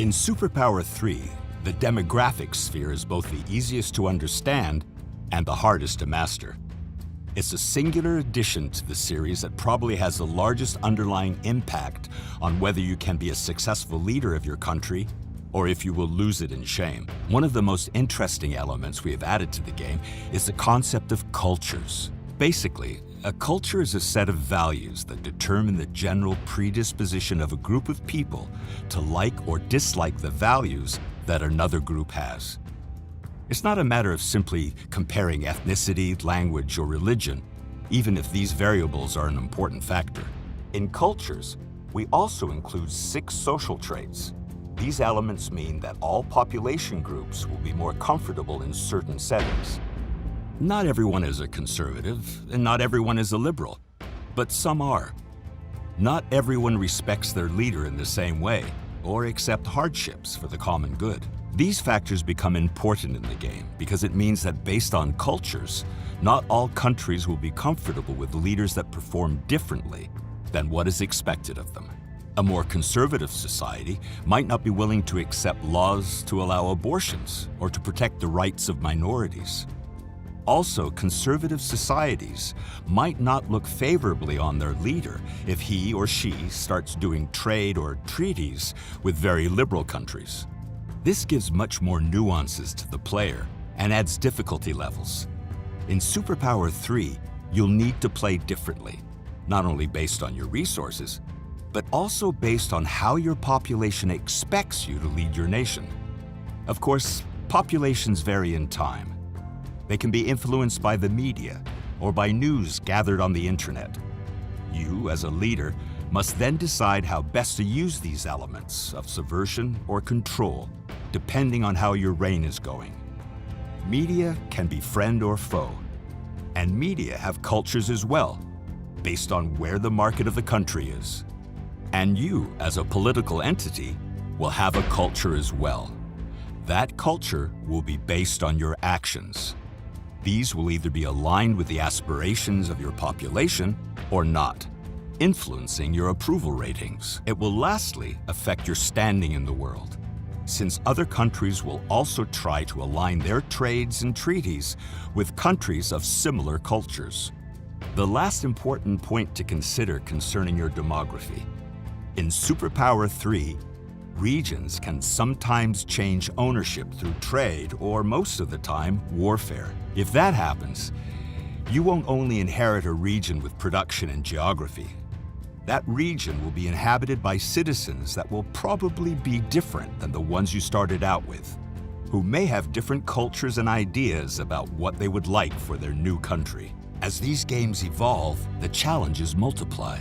In Superpower 3, the demographic sphere is both the easiest to understand and the hardest to master. It's a singular addition to the series that probably has the largest underlying impact on whether you can be a successful leader of your country or if you will lose it in shame. One of the most interesting elements we have added to the game is the concept of cultures. Basically, a culture is a set of values that determine the general predisposition of a group of people to like or dislike the values that another group has. It's not a matter of simply comparing ethnicity, language, or religion, even if these variables are an important factor. In cultures, we also include six social traits. These elements mean that all population groups will be more comfortable in certain settings. Not everyone is a conservative, and not everyone is a liberal, but some are. Not everyone respects their leader in the same way, or accept hardships for the common good. These factors become important in the game because it means that based on cultures, not all countries will be comfortable with leaders that perform differently than what is expected of them. A more conservative society might not be willing to accept laws to allow abortions or to protect the rights of minorities. Also, conservative societies might not look favorably on their leader if he or she starts doing trade or treaties with very liberal countries. This gives much more nuances to the player and adds difficulty levels. In Superpower 3, you'll need to play differently, not only based on your resources, but also based on how your population expects you to lead your nation. Of course, populations vary in time. They can be influenced by the media or by news gathered on the internet. You, as a leader, must then decide how best to use these elements of subversion or control, depending on how your reign is going. Media can be friend or foe, and media have cultures as well, based on where the market of the country is. And you, as a political entity, will have a culture as well. That culture will be based on your actions. These will either be aligned with the aspirations of your population or not, influencing your approval ratings. It will lastly affect your standing in the world, since other countries will also try to align their trades and treaties with countries of similar cultures. The last important point to consider concerning your demography. In Superpower 3, regions can sometimes change ownership through trade or most of the time, warfare. If that happens, you won't only inherit a region with production and geography. That region will be inhabited by citizens that will probably be different than the ones you started out with, who may have different cultures and ideas about what they would like for their new country. As these games evolve, the challenges multiply.